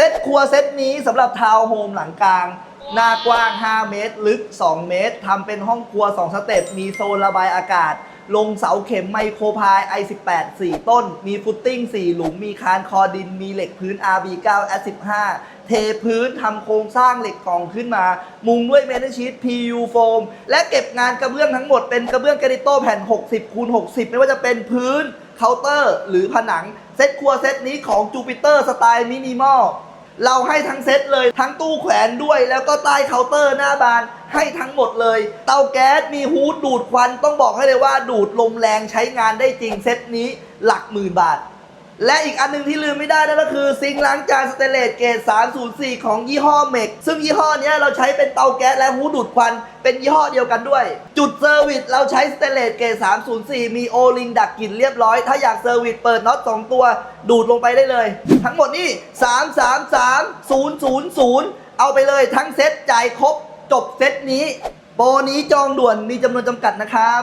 เซตครัวเซตนี้สำหรับทาวน์โฮมหลังกลาง หน้ากว้าง 5 เมตร ลึก 2 เมตรทำเป็นห้องครัว 2 สเต็ป มีโซนระบายอากาศ ลงเสาเข็มไมโครพาย i18 4 ต้น มีฟุตติ้ง 4 หลุม มีคานคอดิน มีเหล็กพื้น RB9 S15 เทพื้นทำโครงสร้างเหล็กกองขึ้นมา มุงด้วยเมทัลชีต PU โฟม และเก็บงานกระเบื้องทั้งหมดเป็นกระเบื้องแกริโต้แผ่น 60คูณ60 ไม่ว่าจะเป็นพื้นเคาน์เตอร์ หรือผนัง เซตครัวเซตนี้ของจูปิเตอร์สไตล์มินิมอล เราให้ทั้งเซตเลยทั้งตู้แขวนด้วยแล้วก็ใต้เคาน์เตอร์หน้าบานให้ทั้งหมดเลย เตาแก๊สมีฮูดดูดควันต้องบอกให้เลยว่าดูดลมแรงใช้งานได้จริงเซตนี้หลักหมื่นบาท และอีกอันหนึงที่ลืมไม่ได้นั่นก็คือซิงค์ล้างจานสเตนเลสเกรด304 ของยี่ห้อเมกซึ่งยี่ห้อนี้เราใช้เป็นเตาแก๊สและฮูดดูดควัน เป็นยี่ห้อเดียวกันด้วย จุดเซอร์วิสเราใช้สเตนเลสเกรด304 มีโอลิงดักกลิ่นเรียบร้อย ถ้าอยากเซอร์วิสเปิดน็อต2ตัว ดูดลงไปได้เลย ทั้งหมดนี่ 333 000 เอาไปเลยทั้งเซ็ตจ่ายครบจบเซ็ตนี้ โปรนี้จองด่วนมีจำนวนจำกัดนะครับ